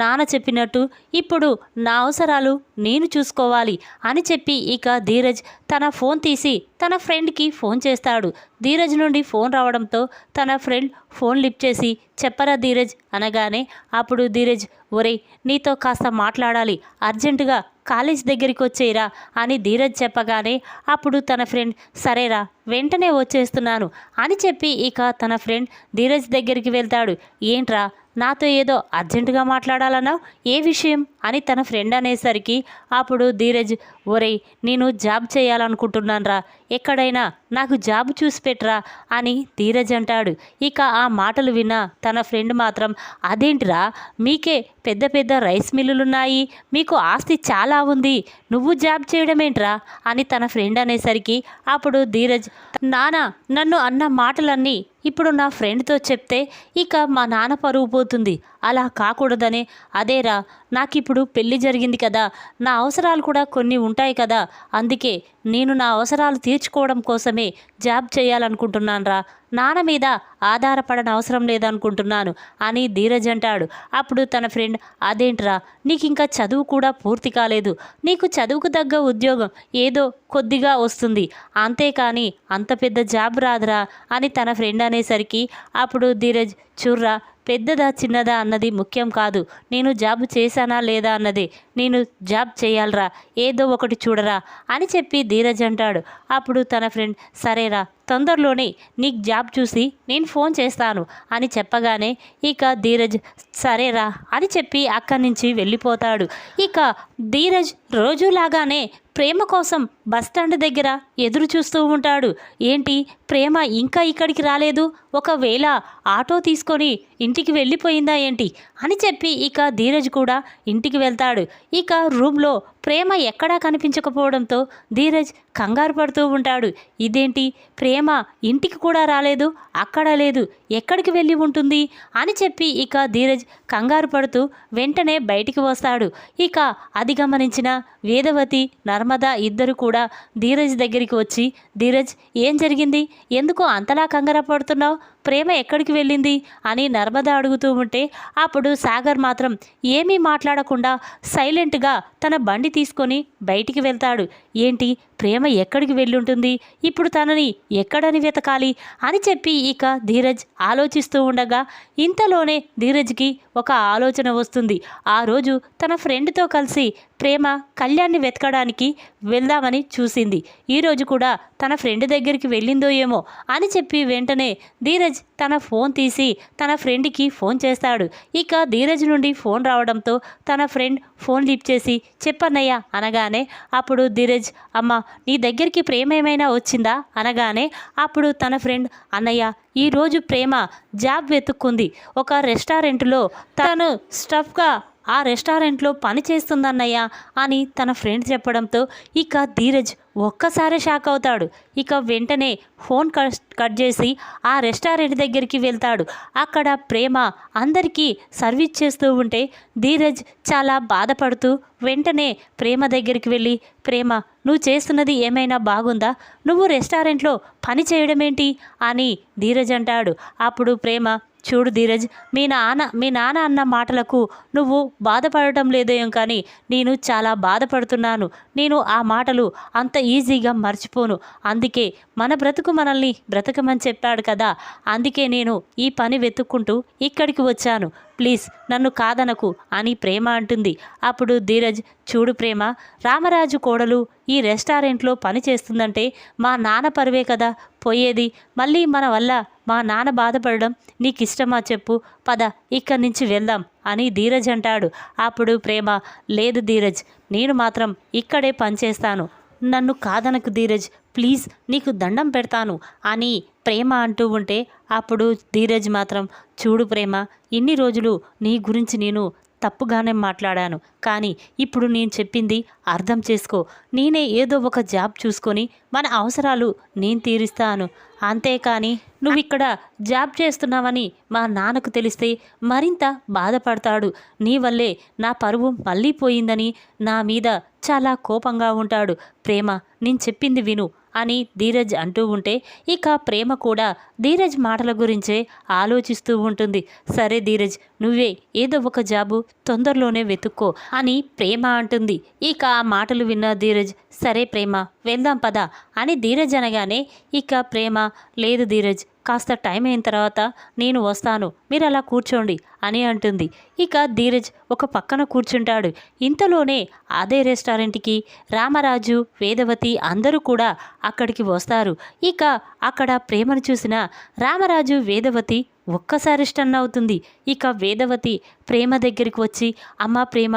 నాన్న చెప్పినట్టు ఇప్పుడు నా అవసరాలు నేను చూసుకోవాలి అని చెప్పి ఇక ధీరజ్ తన ఫోన్ తీసి తన ఫ్రెండ్కి ఫోన్ చేస్తాడు. ధీరజ్ నుండి ఫోన్ రావడంతో తన ఫ్రెండ్ ఫోన్ లిఫ్ట్ చేసి చెప్పరా ధీరజ్ అనగానే అప్పుడు ధీరజ్ ఒరేయ్ నీతో కాస్త మాట్లాడాలి అర్జెంటుగా కాలేజ్ దగ్గరికి వచ్చేయరా అని ధీరజ్ చెప్పగానే అప్పుడు తన ఫ్రెండ్ సరేరా వెంటనే వచ్చేస్తున్నాను అని చెప్పి ఇక తన ఫ్రెండ్ ధీరజ్ దగ్గరికి వెళ్తాడు. ఏంట్రా నాతో ఏదో అర్జెంటుగా మాట్లాడాలన్నావు? ఏ విషయం? అని తన ఫ్రెండ్ అనేసరికి అప్పుడు ధీరజ్ ఒరేయ్ నేను జాబ్ చేయాలనుకుంటున్నానురా. ఎక్కడైనా నాకు జాబ్ చూసి పెట్టరా అని ధీరజ్ అంటాడు. ఇక ఆ మాటలు విన్న తన ఫ్రెండ్ మాత్రం అదేంటిరా? మీకే పెద్ద పెద్ద రైస్ మిల్లులున్నాయి. మీకు ఆస్తి చాలా ఉంది. నువ్వు జాబ్ చేయడమేంట్రా? అని తన ఫ్రెండ్ అనేసరికి అప్పుడు ధీరజ్ నానా నన్ను అన్న మాటలన్నీ ఇప్పుడు నా ఫ్రెండ్తో చెప్తే ఇక మా నాన్న పరుగు పోతుంది. అలా కాకూడదనే. అదేరా నాకిప్పుడు పెళ్ళి జరిగింది కదా నా అవసరాలు కూడా కొన్ని ఉంటాయి కదా అందుకే నేను నా అవసరాలు తీర్చుకోవడం కోసమే జాబ్ చేయాలనుకుంటున్నాను రా నాన్న మీద ఆధారపడని అవసరం లేదనుకుంటున్నాను అని ధీరజ్ అంటాడు. అప్పుడు తన ఫ్రెండ్ అదేంట్రా నీకు ఇంకా చదువు కూడా పూర్తి కాలేదు. నీకు చదువుకు తగ్గ ఉద్యోగం ఏదో కొద్దిగా వస్తుంది. అంతేకాని అంత పెద్ద జాబ్ రాదురా అని తన ఫ్రెండ్ అనేసరికి అప్పుడు ధీరజ్ చూర్రా పెద్దదా చిన్నదా అన్నది ముఖ్యం కాదు. నేను జాబ్ చేశానా లేదా అన్నది నేను జాబ్ చేయాలరా ఏదో ఒకటి చూడరా అని చెప్పి ధీరజ్ అంటాడు. అప్పుడు తన ఫ్రెండ్ సరేరా తొందరలోనే నీకు జాబ్ చూసి నేను ఫోన్ చేస్తాను అని చెప్పగానే ఇక ధీరజ్ సరేరా అని చెప్పి అక్కడి నుంచి వెళ్ళిపోతాడు. ఇక ధీరజ్ రోజులాగానే ప్రేమ కోసం బస్టాండ్ దగ్గర ఎదురు చూస్తూ ఉంటాడు. ఏంటి? ప్రేమ ఇంకా ఇక్కడికి రాలేదు? ఒకవేళ ఆటో తీసుకొని ఇంటికి వెళ్ళిపోయిందా ఏంటి? అని చెప్పి ఇక ధీరజ్ కూడా ఇంటికి వెళ్తాడు. ఇక రూమ్లో ప్రేమ ఎక్కడా కనిపించకపోవడంతో ధీరజ్ కంగారు పడుతూ ఉంటాడు. ఇదేంటి? ప్రేమ ఇంటికి కూడా రాలేదు అక్కడ లేదు ఎక్కడికి వెళ్ళి ఉంటుంది? అని చెప్పి ఇక ధీరజ్ కంగారు పడుతూ వెంటనే బయటికి వస్తాడు. ఇక అది గమనించిన వేదవతి నర్మద ఇద్దరు కూడా ధీరజ్ దగ్గరికి వచ్చి ధీరజ్ ఏం జరిగింది? ఎందుకు అంతలా కంగారు పడుతున్నావు? ప్రేమ ఎక్కడికి వెళ్ళింది అని నర్మద అడుగుతూ ఉంటే అప్పుడు సాగర్ మాత్రం ఏమీ మాట్లాడకుండా సైలెంట్గా తన బండి తీసుకొని బయటికి వెళ్తాడు. ఏంటి? ప్రేమ ఎక్కడికి వెళ్ళుంటుంది? ఇప్పుడు తనని ఎక్కడని వెతకాలి? అని చెప్పి ఇక ధీరజ్ ఆలోచిస్తూ ఉండగా ఇంతలోనే ధీరజ్కి ఒక ఆలోచన వస్తుంది. ఆ రోజు తన ఫ్రెండ్తో కలిసి ప్రేమ కళ్యాణ్ని వెతకడానికి వెళ్దామని చూసింది. ఈరోజు కూడా తన ఫ్రెండ్ దగ్గరికి వెళ్ళిందో ఏమో అని చెప్పి వెంటనే ధీరజ్ తన ఫోన్ తీసి తన ఫ్రెండ్కి ఫోన్ చేస్తాడు. ఇక ధీరజ్ నుండి ఫోన్ రావడంతో తన ఫ్రెండ్ ఫోన్ లిఫ్ట్ చేసి చెప్పన్నయ్య అనగానే అప్పుడు ధీరజ్ అమ్మ నీ దగ్గరికి ప్రేమ ఏమైనా వచ్చిందా? అనగానే అప్పుడు తన ఫ్రెండ్ అన్నయ్య ఈరోజు ప్రేమ జాబ్ వెతుక్కుంది. ఒక రెస్టారెంట్లో తను స్టఫ్గా ఆ రెస్టారెంట్లో పని చేస్తుందన్నయ్య అని తన ఫ్రెండ్ చెప్పడంతో ఇక ధీరజ్ ఒక్కసారి షాక్ అవుతాడు. ఇక వెంటనే ఫోన్ కట్ కట్ చేసి ఆ రెస్టారెంట్ దగ్గరికి వెళ్తాడు. అక్కడ ప్రేమ అందరికీ సర్వీస్ చేస్తూ ఉంటే ధీరజ్ చాలా బాధపడుతూ వెంటనే ప్రేమ దగ్గరికి వెళ్ళి ప్రేమ నువ్వు చేస్తున్నది ఏమైనా బాగుందా? నువ్వు రెస్టారెంట్లో పని చేయడమేంటి? అని ధీరజ్ అంటాడు. అప్పుడు ప్రేమ చూడు ధీరజ్ మీ నాన్న మీ నాన్న అన్న మాటలకు నువ్వు బాధపడటం లేదేం కానీ నేను చాలా బాధపడుతున్నాను. నేను ఆ మాటలు అంత ఈజీగా మర్చిపోను. అందుకే మన బ్రతుకు మనల్ని బ్రతకమని చెప్పాడు కదా. అందుకే నేను ఈ పని వెతుక్కుంటూ ఇక్కడికి వచ్చాను. ప్లీజ్ నన్ను కాదనకు అని ప్రేమ అంటుంది. అప్పుడు ధీరజ్ చూడు ప్రేమ రామరాజు కోడలు ఈ రెస్టారెంట్లో పని చేస్తుందంటే మా నాన్న పరువే కదా. పోయేది మళ్ళీ మన వల్ల మా నాన్న బాధపడడం నీకు ఇష్టమా చెప్పు. పద ఇక్కడి నుంచి వెళ్దాం అని ధీరజ్ అంటాడు. అప్పుడు ప్రేమ లేదు ధీరజ్ నేను మాత్రం ఇక్కడే పనిచేస్తాను నన్ను కాదనకు ధీరజ్ ప్లీజ్ నీకు దండం పెడతాను అని ప్రేమ అంటూ ఉంటే అప్పుడు ధీరజ్ మాత్రం చూడు ప్రేమ ఇన్ని రోజులు నీ గురించి నేను తప్పుగానే మాట్లాడాను. కానీ ఇప్పుడు నేను చెప్పింది అర్థం చేసుకో. నేనే ఏదో ఒక జాబ్ చూసుకొని మన అవసరాలు నేను తీరుస్తాను. అంతేకాని నువ్వు ఇక్కడ జాబ్ చేస్తున్నావని మా నాన్నకు తెలిస్తే మరింత బాధపడతాడు. నీ వల్లే నా పరువు మళ్ళీ పోయిందని నా మీద చాలా కోపంగా ఉంటాడు. ప్రేమ నేను చెప్పింది విను. అని ధీరజ్ అంటూ ఉంటే ఇక ప్రేమ కూడా ధీరజ్ మాటల గురించే ఆలోచిస్తూ ఉంటుంది. సరే ధీరజ్ నువ్వే ఏదో ఒక జాబు తొందరలోనే వెతుక్కో అని ప్రేమ అంటుంది. ఇక ఆ మాటలు విన్న ధీరజ్ సరే ప్రేమ వెళ్దాం పద అని ధీరజ్ అనగానే ఇక ప్రేమ లేదు ధీరజ్ కాస్త టైం అయిన తర్వాత నేను వస్తాను మీరు అలా కూర్చోండి అని అంటుంది. ఇక ధీరజ్ ఒక పక్కన కూర్చుంటాడు. ఇంతలోనే అదే రెస్టారెంట్కి రామరాజు వేదవతి అందరూ కూడా అక్కడికి వస్తారు. ఇక అక్కడ ప్రేమను చూసిన రామరాజు వేదవతి ఒక్కసారి స్టన్ అవుతుంది. ఇక వేదవతి ప్రేమ దగ్గరికి వచ్చి అమ్మ ప్రేమ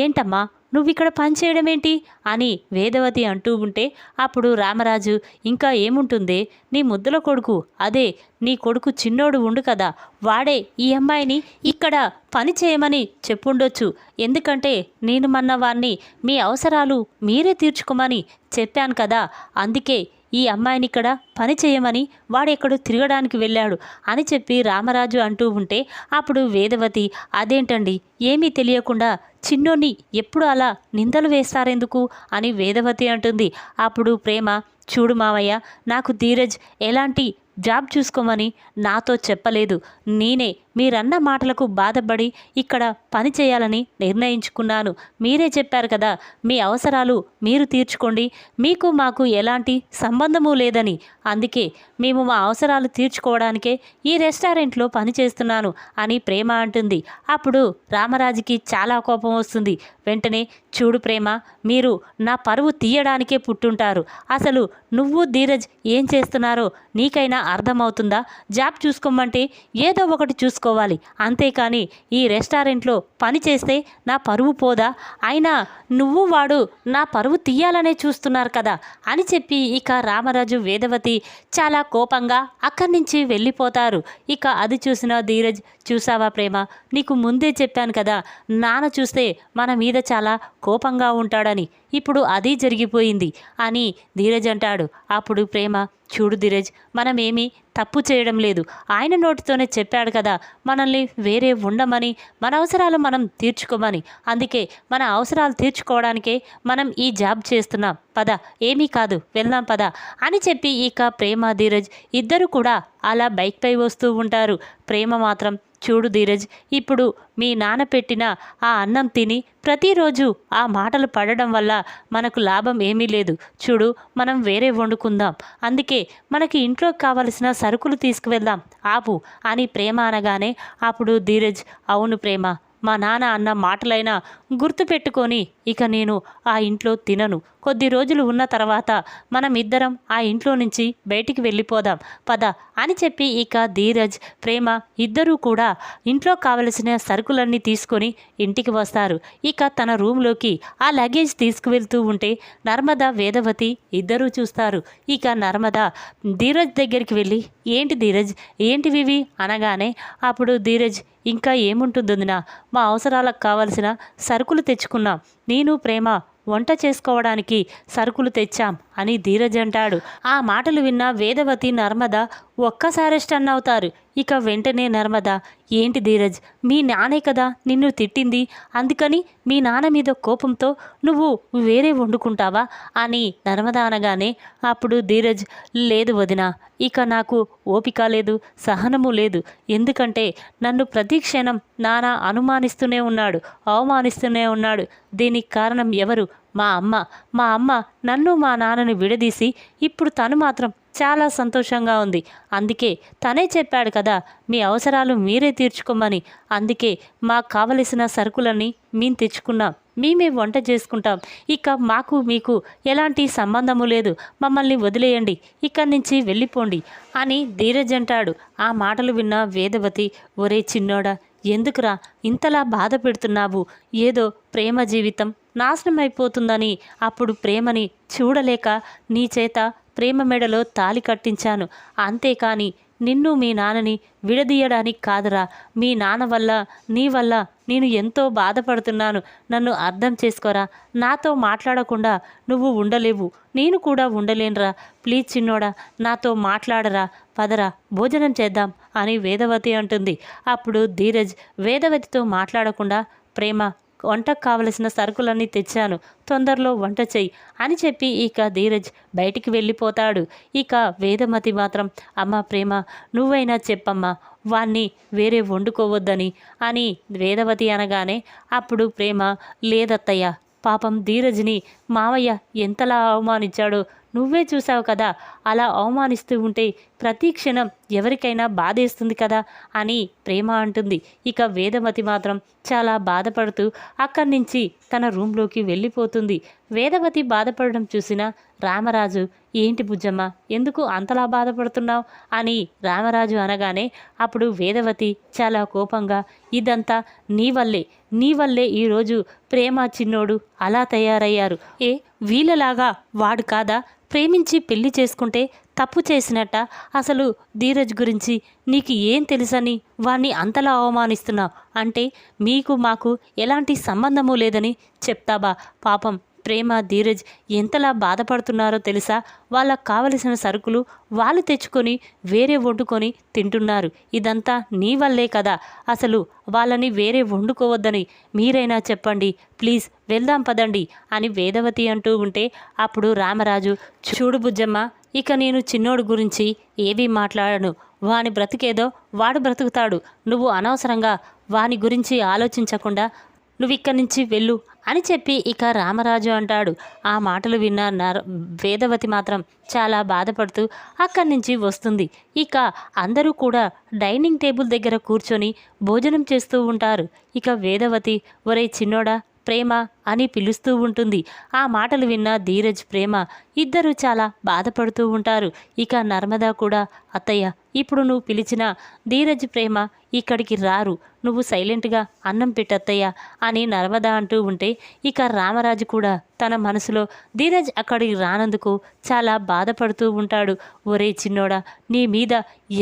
ఏంటమ్మా నువ్వు ఇక్కడ పనిచేయడం ఏంటి అని వేదవతి అంటూ ఉంటే అప్పుడు రామరాజు ఇంకా ఏముంటుంది? నీ ముద్దుల కొడుకు. అదే నీ కొడుకు చిన్నోడు ఉండు కదా. వాడే ఈ అమ్మాయిని ఇక్కడ పని చేయమని చెప్పుండొచ్చు. ఎందుకంటే నేను మొన్న వారిని మీ అవసరాలు మీరే తీర్చుకోమని చెప్పాను కదా. అందుకే ఈ అమ్మాయిని ఇక్కడ పని చేయమని వాడెక్కడో తిరగడానికి వెళ్ళాడు అని చెప్పి రామరాజు అంటూ ఉంటే అప్పుడు వేదవతి అదేంటండి? ఏమీ తెలియకుండా చిన్నోన్ని ఎప్పుడు అలా నిందలు వేస్తారెందుకు? అని వేదవతి అంటుంది. అప్పుడు ప్రేమ చూడు మావయ్య నాకు ధీరజ్ ఎలాంటి జాబ్ చూసుకోమని నాతో చెప్పలేదు. నేనే మీరన్న మాటలకు బాధపడి ఇక్కడ పని చేయాలని నిర్ణయించుకున్నాను. మీరే చెప్పారు కదా మీ అవసరాలు మీరు తీర్చుకోండి. మీకు మాకు ఎలాంటి సంబంధము లేదని. అందుకే మేము మా అవసరాలు తీర్చుకోవడానికే ఈ రెస్టారెంట్లో పని చేస్తున్నాను అని ప్రేమ అంటుంది. అప్పుడు రామరాజుకి చాలా కోపం వస్తుంది. వెంటనే చూడు ప్రేమ మీరు నా పరువు తీయడానికే పుట్టుంటారు. అసలు నువ్వు ధీరజ్ ఏం చేస్తున్నారో నీకైనా అర్థమవుతుందా? జాబ్ చూసుకోమంటే ఏదో ఒకటి చూసుకోవాలి. అంతేకాని ఈ రెస్టారెంట్లో పని చేస్తే నా పరువు పోదా? అయినా నువ్వు వాడు నా పరువు తీయాలనే చూస్తున్నారు కదా అని చెప్పి ఇక రామరాజు వేదవతి చాలా కోపంగా అక్కడి నుంచి వెళ్ళిపోతారు. ఇక అది చూసిన ధీరజ్ చూసావా ప్రేమ? నీకు ముందే చెప్పాను కదా నాన్న చూస్తే మన మీద చాలా కోపంగా ఉంటాడని ఇప్పుడు అది జరిగిపోయింది అని ధీరజ్ అంటాడు. అప్పుడు ప్రేమ చూడు ధీరజ్ మనమేమీ తప్పు చేయడం లేదు. ఆయన నోటితోనే చెప్పాడు కదా మనల్ని వేరే ఉండమని మన అవసరాలు మనం తీర్చుకోమని. అందుకే మన అవసరాలు తీర్చుకోవడానికే మనం ఈ జాబ్ చేస్తున్నాం. పద ఏమీ కాదు వెళ్దాం పద అని చెప్పి ఇక ప్రేమ ధీరజ్ ఇద్దరు కూడా అలా బైక్పై వస్తూ ఉంటారు. ప్రేమ మాత్రం చూడు ధీరజ్ ఇప్పుడు మీ నాన్న పెట్టిన ఆ అన్నం తిని ప్రతిరోజు ఆ మాటలు పడడం వల్ల మనకు లాభం ఏమీ లేదు. చూడు మనం వేరే వండుకుందాం. అందుకే మనకి ఇంట్లో కావలసిన సరుకులు తీసుకువెళ్దాం. ఆపు అని ప్రేమ అనగానే అప్పుడు ధీరజ్ అవును ప్రేమ మా నాన్న అన్న మాటలైనా గుర్తుపెట్టుకొని ఇక నేను ఆ ఇంట్లో తినను. కొద్ది రోజులు ఉన్న తర్వాత మనం ఇద్దరం ఆ ఇంట్లో నుంచి బయటికి వెళ్ళిపోదాం పద అని చెప్పి ఇక ధీరజ్ ప్రేమ ఇద్దరూ కూడా ఇంట్లో కావలసిన సరుకులన్నీ తీసుకొని ఇంటికి వస్తారు. ఇక తన రూమ్లోకి ఆ లగేజ్ తీసుకువెళ్తూ ఉంటే నర్మద వేదవతి ఇద్దరూ చూస్తారు. ఇక నర్మద ధీరజ్ దగ్గరికి వెళ్ళి ఏంటి ధీరజ్ ఏంటివివి అనగానే అప్పుడు ధీరజ్ ఇంకా ఏముంటుందినా మా అవసరాలకు కావలసిన సరుకులు తెచ్చుకున్నాం. నేను ప్రేమ వంట చేసుకోవడానికి సరుకులు తెచ్చాం అని ధీరజ్ అంటాడు. ఆ మాటలు విన్న వేదవతి నర్మద ఒక్కసారి స్టన్ అవుతారు. ఇక వెంటనే నర్మద ఏంటి ధీరజ్ మీ నానే కదా నిన్ను తిట్టింది? అందుకని మీ నాన్న మీద కోపంతో నువ్వు వేరే వండుకుంటావా? అని నర్మద అనగానే అప్పుడు ధీరజ్ లేదు వదిన ఇక నాకు ఓపిక లేదు సహనము లేదు. ఎందుకంటే నన్ను ప్రతి క్షణం నానా అనుమానిస్తూనే ఉన్నాడు అవమానిస్తూనే ఉన్నాడు. దీనికి కారణం ఎవరు? మా అమ్మ మా అమ్మ నన్ను మా నాన్నను విడదీసి ఇప్పుడు తను మాత్రం చాలా సంతోషంగా ఉంది. అందుకే తనే చెప్పాడు కదా మీ అవసరాలు మీరే తీర్చుకోమని. అందుకే మాకు కావలసిన సరుకులన్నీ మేము తెచ్చుకున్నాం. మేమే వంట చేసుకుంటాం. ఇక మాకు మీకు ఎలాంటి సంబంధము లేదు. మమ్మల్ని వదిలేయండి. ఇక్కడి నుంచి వెళ్ళిపోండి అని ధీరజ్ అంటాడు. ఆ మాటలు విన్న వేదవతి ఒరే చిన్నోడా ఎందుకురా ఇంతలా బాధ పెడుతున్నావు? ఏదో ప్రేమ జీవితం నాశనం అయిపోతుందని అప్పుడు ప్రేమని చూడలేక నీ చేత ప్రేమ మెడలో తాలి కట్టించాను. అంతేకాని నిన్ను మీ నాన్నని విడదీయడానికి కాదురా. మీ నాన్న వల్ల నీ వల్ల నేను ఎంతో బాధపడుతున్నాను. నన్ను అర్థం చేసుకోరా. నాతో మాట్లాడకుండా నువ్వు ఉండలేవు. నేను కూడా ఉండలేనురా. ప్లీజ్ చిన్నోడా నాతో మాట్లాడరా. పదరా భోజనం చేద్దాం అని వేదవతి అంటుంది. అప్పుడు ధీరజ్ వేదవతితో మాట్లాడకుండా ప్రేమ వంటకు కావలసిన సరుకులన్నీ తెచ్చాను. తొందరలో వంట చెయ్యి అని చెప్పి ఇక ధీరజ్ బయటికి వెళ్ళిపోతాడు. ఇక వేదమతి మాత్రం అమ్మ ప్రేమ నువ్వైనా చెప్పమ్మా వాణ్ణి వేరే వండుకోవద్దని అని వేదవతి అనగానే అప్పుడు ప్రేమ లేదత్తయ్య పాపం ధీరజ్ని మావయ్య ఎంతలా అవమానించాడో నువ్వే చూసావు కదా. అలా అవమానిస్తూ ఉంటే ప్రతి క్షణం ఎవరికైనా బాధేస్తుంది కదా అని ప్రేమ అంటుంది. ఇక వేదమతి మాత్రం చాలా బాధపడుతూ అక్కడి నుంచి తన రూమ్లోకి వెళ్ళిపోతుంది. వేదవతి బాధపడడం చూసిన రామరాజు ఏంటి బుజ్జమ్మ? ఎందుకు అంతలా బాధపడుతున్నావు? అని రామరాజు అనగానే అప్పుడు వేదవతి చాలా కోపంగా ఇదంతా నీ వల్లే నీ వల్లే ఈరోజు ప్రేమ చిన్నోడు అలా తయారయ్యారు. ఏ వీళ్ళలాగా వాడు కాదా? ప్రేమించి పెళ్ళి చేసుకుంటే తప్పు చేసినట్ట? అసలు ధీరజ్ గురించి నీకు ఏం తెలుసని వాణ్ణి అంతలా అవమానిస్తున్నావు? అంటే మీకు మాకు ఎలాంటి సంబంధము లేదని చెప్తాబా? పాపం ప్రేమ ధీరజ్ ఎంతలా బాధపడుతున్నారో తెలుసా? వాళ్ళకు కావలసిన సరుకులు వాళ్ళు తెచ్చుకొని వేరే వండుకొని తింటున్నారు. ఇదంతా నీ వల్లే కదా. అసలు వాళ్ళని వేరే వండుకోవద్దని మీరైనా చెప్పండి. ప్లీజ్ వెళ్దాం పదండి అని వేదవతి అంటూ ఉంటే అప్పుడు రామరాజు చూడు బుజ్జమ్మ ఇక నేను చిన్నోడు గురించి ఏవీ మాట్లాడను. వాని బ్రతికేదో వాడు బ్రతుకుతాడు. నువ్వు అనవసరంగా వాని గురించి ఆలోచించకుండా నువ్వు ఇక్కడి నుంచి వెళ్ళు అని చెప్పి ఇక రామరాజు అంటాడు. ఆ మాటలు విన్న నర వేదవతి మాత్రం చాలా బాధపడుతూ అక్కడి నుంచి వస్తుంది. ఇక అందరూ కూడా డైనింగ్ టేబుల్ దగ్గర కూర్చొని భోజనం చేస్తూ ఉంటారు. ఇక వేదవతి ఒరే చిన్నోడా ప్రేమ అని పిలుస్తూ ఉంటుంది. ఆ మాటలు విన్న ధీరజ్ ప్రేమ ఇద్దరూ చాలా బాధపడుతూ ఉంటారు. ఇక నర్మదా కూడా అత్తయ్య ఇప్పుడు నువ్వు పిలిచిన ధీరజ్ ప్రేమ ఇక్కడికి రారు. నువ్వు సైలెంట్గా అన్నం పెట్టత్తయ్యా అని నర్మదా అంటూ ఉంటే ఇక రామరాజు కూడా తన మనసులో ధీరజ్ అక్కడికి రానందుకు చాలా బాధపడుతూ ఉంటాడు. ఒరే చిన్నోడా నీ మీద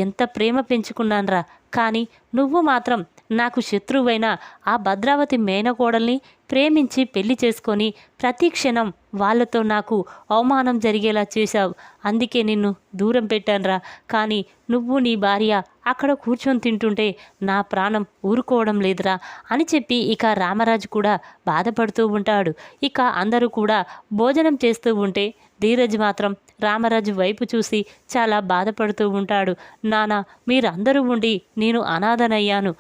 ఎంత ప్రేమ పెంచుకున్నాన్రా. కానీ నువ్వు మాత్రం నాకు శత్రువైన ఆ భద్రావతి మేనకోడల్ని ప్రేమించి పెళ్ళి చేసుకొని ప్రతి క్షణం వాళ్ళతో నాకు అవమానం జరిగేలా చేశావు. అందుకే నిన్ను దూరం పెట్టానురా. కానీ నువ్వు నీ భార్య అక్కడ కూర్చొని తింటుంటే నా ప్రాణం ఊరుకోవడం లేదురా అని చెప్పి ఇక రామరాజు కూడా బాధపడుతూ ఉంటాడు. ఇక అందరూ కూడా భోజనం చేస్తూ ఉంటే ధీరజ్ మాత్రం రామరాజు వైపు చూసి చాలా బాధపడుతూ ఉంటాడు. నానా మీరందరూ ఉండి నేను అనాథనయ్యాను.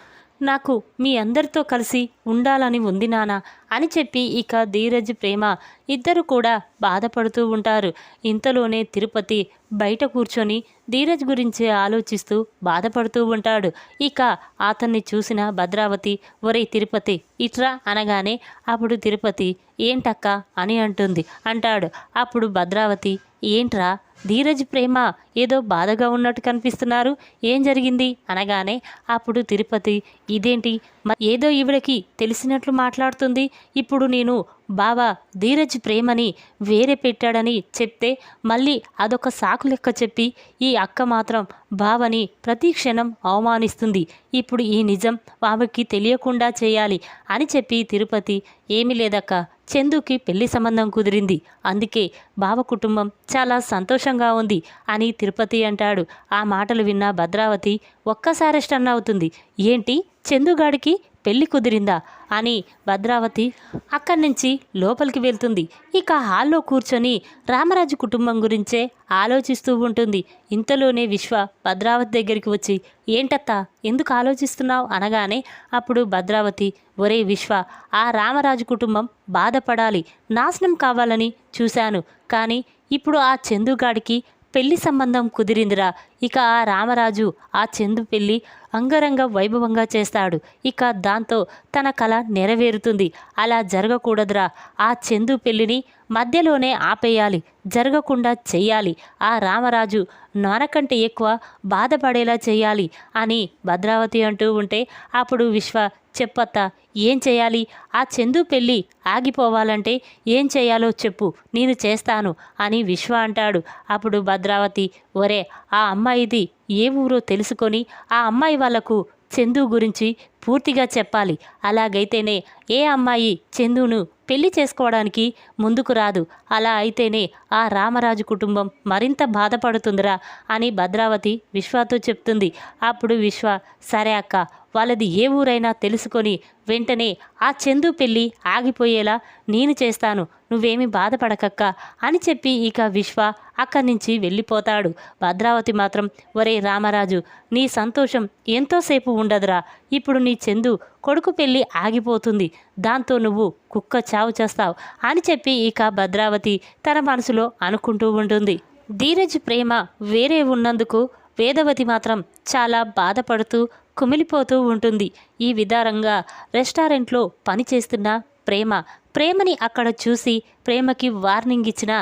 నాకు మీ అందరితో కలిసి ఉండాలని ఉంది నానా అని చెప్పి ఇక ధీరజ్ ప్రేమ ఇద్దరు కూడా బాధపడుతూ ఉంటారు. ఇంతలోనే తిరుపతి బయట కూర్చొని ధీరజ్ గురించి ఆలోచిస్తూ బాధపడుతూ ఉంటాడు. ఇక అతన్ని చూసిన భద్రావతి ఒరే తిరుపతి ఇట్రా అనగానే అప్పుడు తిరుపతి ఏంటక్క? అని అంటుంది. అంటాడు. అప్పుడు భద్రావతి ఏంట్రా? ధీరజ్ ప్రేమ ఏదో బాధగా ఉన్నట్టు కనిపిస్తున్నారు. ఏం జరిగింది? అనగానే అప్పుడు తిరుపతి ఇదేంటి? మ- ఏదో ఈవిడకి తెలిసినట్లు మాట్లాడుతుంది. ఇప్పుడు నేను బావా ధీరజ్ ప్రేమని వేరే పెట్టాడని చెప్తే మళ్ళీ అదొక సాకు లెక్క చెప్పి ఈ అక్క మాత్రం బావని ప్రతి క్షణం అవమానిస్తుంది. ఇప్పుడు ఈ నిజం ఆమెకి తెలియకుండా చేయాలి అని చెప్పి తిరుపతి ఏమీ లేదక్క చందుకి పెళ్ళి సంబంధం కుదిరింది. అందుకే బావ కుటుంబం చాలా సంతోషంగా ఉంది అని తిరుపతి అంటాడు. ఆ మాటలు విన్న భద్రావతి ఒక్కసారి స్టన్ అవుతుంది. ఏంటి? చందుగాడికి పెళ్ళి కుదిరిందా అని భద్రావతి అక్కడి నుంచి లోపలికి వెళ్తుంది. ఇక హాల్లో కూర్చొని రామరాజు కుటుంబం గురించే ఆలోచిస్తూ ఉంటుంది. ఇంతలోనే విశ్వ భద్రావతి దగ్గరికి వచ్చి ఏంటత్తా ఎందుకు ఆలోచిస్తున్నావు? అనగానే అప్పుడు భద్రావతి ఒరే విశ్వ ఆ రామరాజు కుటుంబం బాధపడాలి. నాశనం కావాలని చూశాను. కానీ ఇప్పుడు ఆ చందుగాడికి పెళ్ళి సంబంధం కుదిరిందిరా. ఇక ఆ రామరాజు ఆ చందు పెళ్ళి అంగరంగ వైభవంగా చేస్తాడు. ఇక దాంతో తన కళ నెరవేరుతుంది. అలా జరగకూడదురా. ఆ చందు పెళ్ళిని మధ్యలోనే ఆపేయాలి. జరగకుండా చెయ్యాలి. ఆ రామరాజు నానకంటే ఎక్కువ బాధపడేలా చేయాలి అని భద్రావతి అంటూ ఉంటే అప్పుడు విశ్వ చెప్పత్తా ఏం చేయాలి? ఆ చందు పెళ్ళి ఆగిపోవాలంటే ఏం చేయాలో చెప్పు నేను చేస్తాను అని విశ్వ అంటాడు. అప్పుడు భద్రావతి ఒరే ఆ అమ్మాయిది ఏ ఊరో తెలుసుకొని ఆ అమ్మాయి వాళ్ళకు చందు గురించి పూర్తిగా చెప్పాలి. అలాగైతేనే ఏ అమ్మాయి చందును పెళ్ళి చేసుకోవడానికి ముందుకు రాదు. అలా అయితేనే ఆ రామరాజు కుటుంబం మరింత బాధపడుతుందిరా అని భద్రావతి విశ్వతో చెప్తుంది. అప్పుడు విశ్వ సరే అక్క వాళ్ళది ఏ ఊరైనా తెలుసుకొని వెంటనే ఆ చందు పెళ్ళి ఆగిపోయేలా నేను చేస్తాను. నువ్వేమి బాధపడకక్క అని చెప్పి ఇక విశ్వ అక్కడి నుంచి వెళ్ళిపోతాడు. భద్రావతి మాత్రం ఒరే రామరాజు నీ సంతోషం ఎంతోసేపు ఉండదురా. ఇప్పుడు నీ చందు కొడుకు పెళ్ళి ఆగిపోతుంది. దాంతో నువ్వు కుక్క చావు చేస్తావు అని చెప్పి ఇక భద్రావతి తన మనసులో అనుకుంటూ ఉంటుంది. ధీరజ్ ప్రేమ వేరే ఉన్నందుకు వేదవతి మాత్రం చాలా బాధపడుతూ కుమిలిపోతూ ఉంటుంది. ఈ విధానంగా రెస్టారెంట్లో పనిచేస్తున్న ప్రేమ ప్రేమని అక్కడ చూసి ప్రేమకి వార్నింగ్ ఇచ్చిన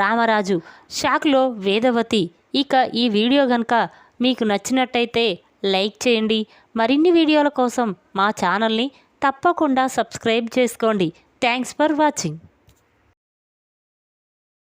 రామరాజు షాక్లో వేదవతి ఇక ఈ వీడియో కనుక మీకు నచ్చినట్టయితే లైక్ చేయండి. మరిన్ని వీడియోల కోసం మా ఛానల్ని తప్పకుండా సబ్స్క్రైబ్ చేసుకోండి. Thanks for watching.